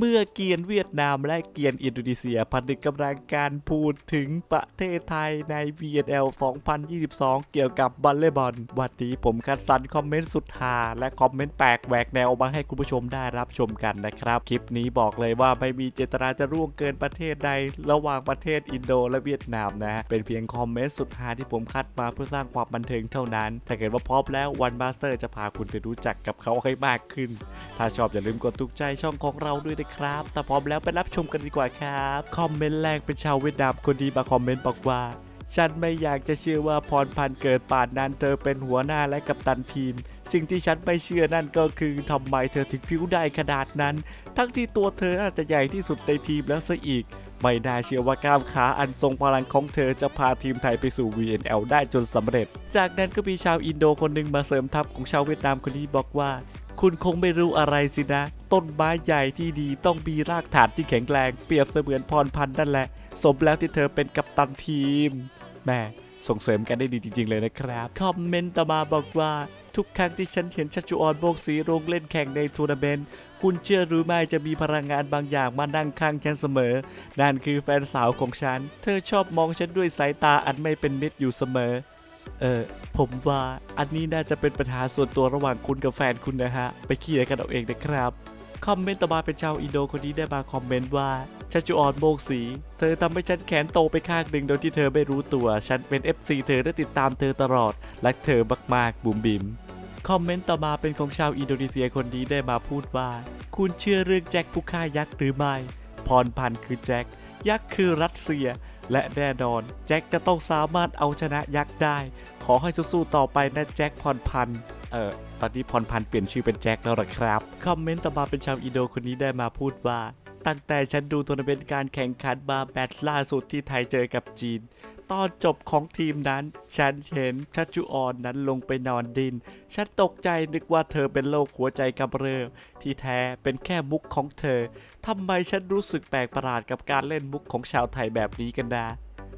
เมื่อเกียนเวียดนามและเกียนอินโดนีเซียผนึกกำลังการพูดถึงประเทศไทยใน VNL 2022 เกี่ยวกับบอลเลย์บอลวันนี้ผมคัดสรรคอมเมนต์สุดฮาและคอมเมนต์แปลกแหวกแนวมาให้คุณผู้ชมได้รับชมกันนะครับ คลิปนี้บอกเลยว่าไม่มีเจตนาจะร่วงเกินประเทศใด ระหว่างประเทศอินโดและเวียดนามนะฮะเป็นเพียงคอมเมนต์สุดฮาที่ผมคัดมาเพื่อสร้างความบันเทิงเท่านั้นถ้าเกิดว่าพร้อมแล้ววันมาสเตอร์จะพาคุณไปรู้จักกับเขาให้มากขึ้น ถ้าชอบอย่าลืมกดถูกใจช่องของเราด้วยนะครับ ถ้าพร้อมแล้วไปรับชมกันดีกว่าครับ คอมเมนต์แรกเป็นชาวเวียดนามคนดีมาคอมเมนต์บอกว่า ฉันไม่อยากจะเชื่อว่าพรพันธ์เกิดป่านนั้นเธอเป็นหัวหน้าและกัปตันทีม สิ่งที่ฉันไม่เชื่อนั่นก็คือทำไมเธอถึงผิวได้ขนาดนั้น ทั้งที่ตัวเธอน่าจะใหญ่ที่สุดในทีมแล้วซะอีกไม่น่าเชื่อว่ากล้ามขาอันทรงพลังของเธอจะพาทีมไทยไปสู่ VNL ได้จนสำเร็จ จากนั้นก็มีชาวอินโดคนหนึ่งมาเสริมทัพของชาวเวียดนามคนนี้บอกว่า คุณคงไม่รู้อะไรสินะ ต้นไม้ใหญ่ที่ดีต้องมีรากฐานที่แข็งแรงเปรียบเสมือนพรพันธ์นั่นแหละ สมแล้วที่เธอเป็นกัปตันทีมแม่ส่งเสริมกันได้ดีจริง ๆ เลยนะครับ คอมเมนต์ต่อมาบอกว่า ทุกครั้งที่ฉันเห็นชัชจุออนโบกสีลงเล่นแข่งในทัวร์นาเมนต์คุณเชื่อหรือไม่จะมีพลังงานบางอย่างมานั่งข้างฉันเสมอ นั่นคือแฟนสาวของฉัน เธอชอบมองฉันด้วยสายตาอันไม่เป็นมิตรอยู่เสมอ เออ ผมว่าอันนี้น่าจะเป็นปัญหาส่วนตัวระหว่างคุณกับแฟนคุณนะฮะ ไปเคลียร์กันเอาเองนะครับ คอมเมนต์ต่อมาเป็นชาวอินโดคนนี้ได้มาคอมเมนต์ว่าชัชจุออนโมกสี เธอทำให้ฉันแขนโตไปข้างหนึ่งโดยที่เธอไม่รู้ตัว ฉันเป็น FC เธอได้ติดตามเธอตลอด รักเธอมากๆบุ๋มบิมคอมเมนต์ต่อมาเป็นของชาวอินโดนีเซียคนนี้ได้มาพูดว่า คุณเชื่อเรื่องแจ็คผู้ฆ่ายักษ์หรือไม่ พรพันธ์คือแจ็ค ยักษ์คือรัสเซีย และแน่นอน แจ็คจะต้องสามารถเอาชนะยักษ์ได้ ขอให้สู้ๆต่อไปนะแจ็คพรพันธ์ เออตอนนี้พรพันธ์เปลี่ยนชื่อเป็นแจ็คแล้วหรอครับ คอมเมนต์ต่อมาเป็นชาวอินโดคนนี้ได้มาพูดว่า ตั้งแต่ฉันดูทัวร์นาเมนต์การแข่งขันมาแมตช์ล่าสุดที่ไทยเจอกับจีน ตอนจบของทีมนั้น ฉันเห็นชัชจุออนนั้นลงไปนอนดิน ฉันตกใจนึกว่าเธอเป็นโรคหัวใจกำเริบที่แท้เป็นแค่มุกของเธอทำไมฉันรู้สึกแปลกประหลาดกับการเล่นมุกของชาวไทยแบบนี้กันนะ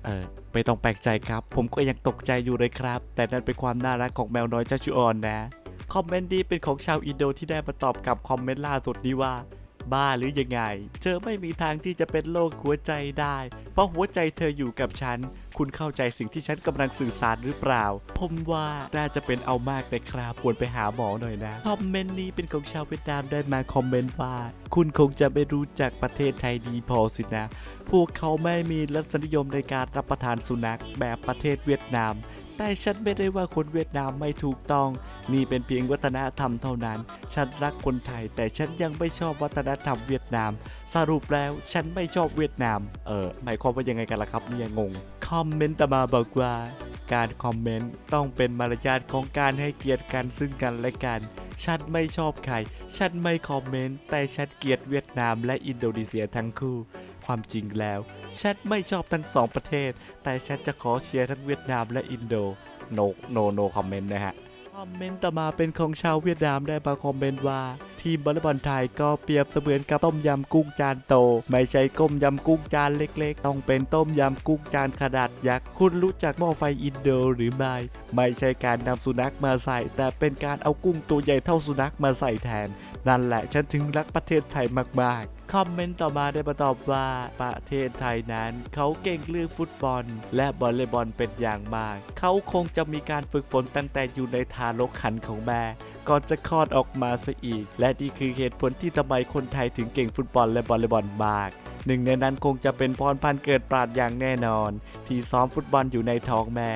เออไม่ต้องแปลกใจครับ ผมก็ยังตกใจอยู่เลยครับ แต่นั่นเป็นความน่ารักของแมวน้อยชัชจุออนนะ คอมเมนต์ดีเป็นของชาวอินโดที่ได้มาตอบกับคอมเมนต์ล่าสุดนี้ว่า บ้าหรือยังไง เธอไม่มีทางที่จะเป็นโรคหัวใจได้ เพราะหัวใจเธออยู่กับฉัน คุณเข้าใจสิ่งที่ฉันกำลังสื่อสารหรือเปล่า ผมว่าน่าจะเป็นเอามากเลยครับควรไปหาหมอหน่อยนะ คอมเมนต์นี้เป็นของชาวเวียดนามได้มาคอมเมนต์ว่า คุณคงจะไม่รู้จักประเทศไทยดีพอสินะ พวกเขาไม่มีรสนิยมในการรับประทานสุนัขแบบประเทศเวียดนาม แต่ฉันไม่ได้ว่าคนเวียดนามไม่ถูกต้อง นี่เป็นเพียงวัฒนธรรมเท่านั้น ฉันรักคนไทย แต่ฉันยังไม่ชอบวัฒนธรรมเวียดนาม สรุปแล้วฉันไม่ชอบเวียดนาม เออหมายความว่ายังไงกันล่ะครับเนี่ยงง คอมเมนต์ต่มาบอกว่า การคอมเมนต์ต้องเป็นมารยาทของการให้เกียรติกันซึ่งกันและกันฉันไม่ชอบใคร ฉันไม่คอมเมนต์ แต่ฉันเกลียดเวียดนามและอินโดนีเซียทั้งคู่ ความจริงแล้ว ฉันไม่ชอบทั้งสองประเทศ แต่ฉันจะขอเชียร์ทั้งเวียดนามและอินโด no no no คอมเมนต์นะฮะคอมเมนต์ต่อมาเป็นของชาวเวียดนามได้มาคอมเมนต์ว่า ทีมบอลบอลไทยก็เปรียบเสมือนกับต้มยำกุ้งจานโต ไม่ใช่ก้มยำกุ้งจานเล็กๆ ต้องเป็นต้มยำกุ้งจานขนาดยักษ์คุณรู้จักหม้อไฟอินโดหรือไม่ไม่ใช่การนำสุนัขมาใส่ แต่เป็นการเอากุ้งตัวใหญ่เท่าสุนัขมาใส่แทน นั่นแหละฉันถึงรักประเทศไทยมากๆ คอมเมนต์ต่อมาได้มาตอบว่าประเทศไทยนั้น เขาเก่งเรื่องฟุตบอล และบอลเลย์บอลเป็นอย่างมาก เขาคงจะมีการฝึกฝนตั้งแต่อยู่ในทารกขันของแม่ก่อนจะคลอดออกมาซะอีก และนี่คือเหตุผลที่ทำไมคนไทยถึงเก่งฟุตบอลและบอลเลย์บอลมากหนึ่งในนั้นคงจะเป็นพรพันธ์เกิดปราดอย่างแน่นอน ที่ซ้อมฟุตบอลอยู่ในท้องแม่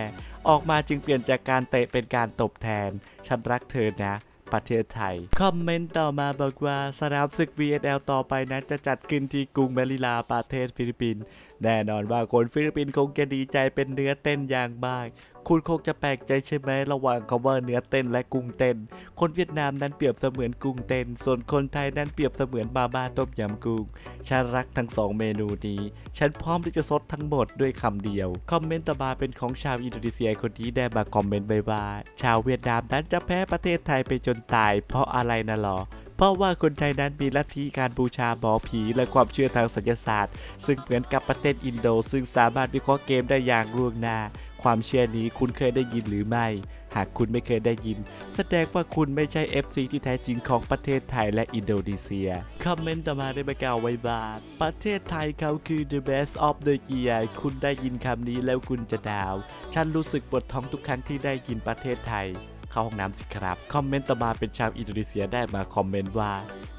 ออกมาจึงเปลี่ยนจากการเตะเป็นการตบแทน ฉันรักเธอนะ ประเทศไทย คอมเมนต์ต่อมาบอกว่าสนามศึก VNL ต่อไปนั้นจะจัดขึ้นที่กรุงแมนิลาประเทศฟิลิปปินส์แน่นอนว่าคนฟิลิปปินส์คงจะดีใจเป็นเนื้อเต้นอย่างมาก คุณคงจะแปลกใจใช่ไหมระหว่างคำว่าเนื้อเต้นและกุ้งเต้น คนเวียดนามนั้นเปรียบเสมือนกุ้งเต้น ส่วนคนไทยนั้นเปรียบเสมือนมาม่าต้มยำกุ้ง ฉันรักทั้งสองเมนูนี้ ฉันพร้อมที่จะซดทั้งหมดด้วยคำเดียว คอมเมนต์ต่อมาเป็นของชาวอินโดนีเซียคนนี้ได้มาคอมเมนต์ไว้ว่า ชาวเวียดนามนั้นจะแพ้ประเทศไทยไปจนตาย เพราะอะไรนะหรอเพราะว่าคนไทยนั้นมีลัทธิการบูชาหมอผีและความเชื่อทางศัลยศาสตร์ ซึ่งเหมือนกับประเทศอินโด ซึ่งสามารถวิเคราะห์เกมได้อย่างล่วงหน้า ความเชื่อนี้คุณเคยได้ยินหรือไม่ หากคุณไม่เคยได้ยิน แสดงว่าคุณไม่ใช่ FC ที่แท้จริงของประเทศไทยและอินโดนีเซีย คอมเมนต์ต่อมาได้มากล่าวไว้ว่าประเทศไทยเขาคือ the best of the year คุณได้ยินคำนี้แล้วคุณจะดาว ฉันรู้สึกปวดท้องทุกครั้งที่ได้ยินประเทศไทย เข้าห้องน้ำสิครับ คอมเมนต์ต่อมาเป็นชาวอินโดนีเซียได้มาคอมเมนต์ว่า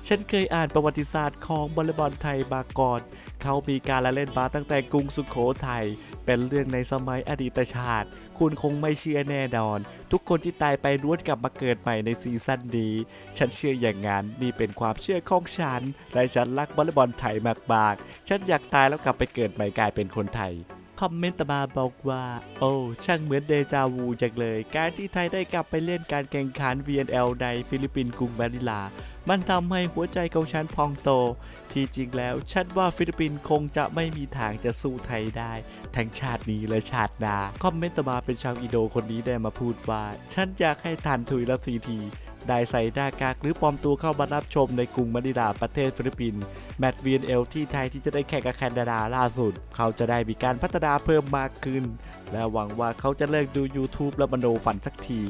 ฉันเคยอ่านประวัติศาสตร์ของบอลลีบอลไทยมาก่อน เขามีการละเล่นบาสตั้งแต่กรุงสุขโขทัย เป็นเรื่องในสมัยอดีตชาติ คุณคงไม่เชื่อแน่นอน ทุกคนที่ตายไปล้วนกลับมาเกิดใหม่ในซีซั่นนี้ ฉันเชื่ออย่างนั้นนี่เป็นความเชื่อของฉัน และฉันรักบอลลีบอลไทยมากๆ ฉันอยากตายแล้วกลับไปเกิดใหม่กลายเป็นคนไทย คอมเมนต์ตมาบอกว่า โอ้ช่างเหมือนเดจาวูจังเลย การที่ไทยได้กลับไปเล่นการแข่งขัน VNL ในฟิลิปปินส์กรุงมะนิลา มันทำให้หัวใจของฉันพองโต ที่จริงแล้วฉันว่าฟิลิปปินส์คงจะไม่มีทางจะสู้ไทยได้ ทั้งชาตินี้และชาติหน้าคอมเมนต์ตมาเป็นชาวอินโดคนนี้ได้มาพูดว่า ฉันอยากให้ทานทุยและซีที ได้ใส่หน้ากากหรือปลอมตัวเข้ามารับชมในกรุงมะนิลาประเทศฟิลิปปินส์แมตช์ VNL ที่ไทยที่จะได้แข่งกับแคนาดาล่าสุด เขาจะได้มีการพัฒนาเพิ่มมากขึ้น และหวังว่าเขาจะเลิกดู YouTube และมโนฝันสักที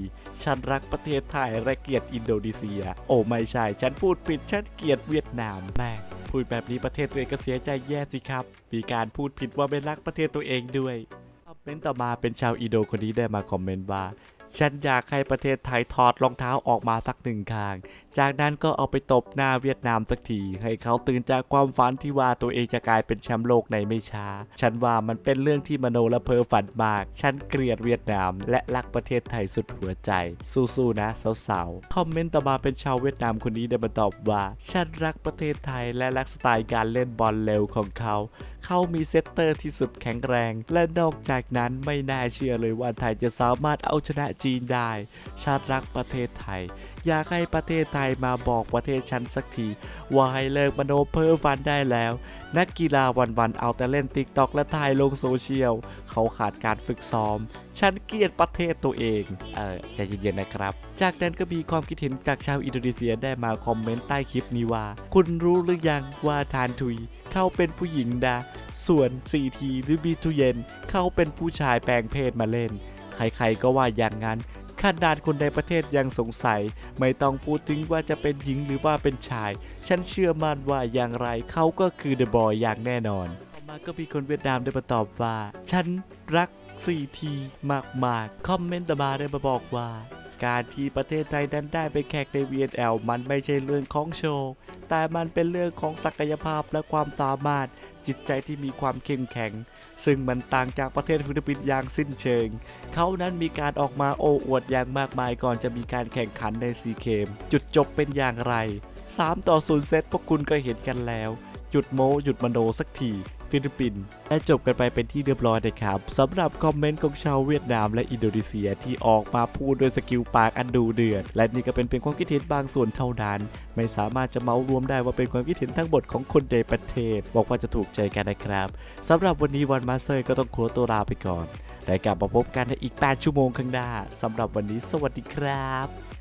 ฉันรักประเทศไทยและเกลียดอินโดนีเซีย โอ้ไม่ใช่ ฉันพูดผิดฉันเกลียดเวียดนามแม่พูดแบบนี้ประเทศตัวเองก็เสียใจแย่สิครับ มีการพูดผิดว่าไม่รักประเทศตัวเองด้วยคอมเมนต์ต่อมาเป็นชาวอินโดคนนี้ได้มาคอมเมนต์ว่า ฉันอยากให้ประเทศไทยถอดรองเท้าออกมาสักหนึ่งข้าง จากนั้นก็เอาไปตบหน้าเวียดนามสักที ให้เขาตื่นจากความฝันที่ว่าตัวเองจะกลายเป็นแชมป์โลกในไม่ช้า ฉันว่ามันเป็นเรื่องที่มโนและเพ้อฝันมาก ฉันเกลียดเวียดนาม และรักประเทศไทยสุดหัวใจ สู้ๆนะสาวๆ คอมเมนต์ต่อมาเป็นชาวเวียดนามคนนี้ได้มาตอบว่า ฉันรักประเทศไทยและรักสไตล์การเล่นบอลเร็วของเขา เขามีเซตเตอร์ที่สุดแข็งแรง และนอกจากนั้นไม่น่าเชื่อเลยว่าไทยจะสามารถเอาชนะจีนได้ ชาติรักประเทศไทย อยากให้ประเทศไทยมาบอกประเทศฉันสักที ว่าให้เลิกมโนเพ้อฝันได้แล้ว นักกีฬาวันๆเอาแต่เล่นติ๊กต็อกและถ่ายลงโซเชียล เขาขาดการฝึกซ้อม ฉันเกลียดประเทศตัวเอง เออใจเย็นๆนะครับ จากนั้นก็มีความคิดเห็นจากชาวอินโดนีเซียได้มาคอมเมนต์ใต้คลิปนี้ว่า คุณรู้หรือยังว่าทานทุย เขาเป็นผู้หญิงดา ส่วน CT หรือบีทูเยนเขาเป็นผู้ชายแปลงเพศมาเล่น ใครๆก็ว่าอย่างนั้นขนาดคนในประเทศยังสงสัย ไม่ต้องพูดถึงว่าจะเป็นหญิงหรือว่าเป็นชาย ฉันเชื่อมั่นว่าอย่างไรเขาก็คือเดอะบอยอย่างแน่นอนต่อมาก็มีคนเวียดนามได้มาตอบว่า ฉันรัก CT มากๆ คอมเมนต์ต่อมาได้มาบอกว่า การที่ประเทศไทยนั้นได้ไปแข่งใน VNL มันไม่ใช่เรื่องของโชว์ แต่มันเป็นเรื่องของศักยภาพและความสามารถจิตใจที่มีความเข้มแข็ง ซึ่งมันต่างจากประเทศฟิลิปปินส์อย่างสิ้นเชิง เขานั้นมีการออกมาโอ้อวดอย่างมากมายก่อนจะมีการแข่งขันในซีเกมจุดจบเป็นอย่างไร 3 ต่อ 0 เซตพวกคุณก็เห็นกันแล้ว หยุดโมหยุดมโนสักที ฟิลิปปินส์และจบกันไปเป็นที่เรียบร้อยนะครับสำหรับคอมเมนต์ของชาวเวียดนามและอินโดนีเซียที่ออกมาพูดด้วยสกิลปากอันดูเดือด และนี่ก็เป็นเพียงความคิดเห็นบางส่วนเท่านั้น ไม่สามารถจะเมารวมได้ว่าเป็นความคิดเห็นทั้งหมดของคนในประเทศ บอกว่าจะถูกใจกันนะครับสำหรับวันนี้วันมาสเตอร์ก็ต้องขอตัวลาไปก่อนและกลับมาพบกันในอีก 8 ชั่วโมงข้างหน้าสำหรับวันนี้สวัสดีครับ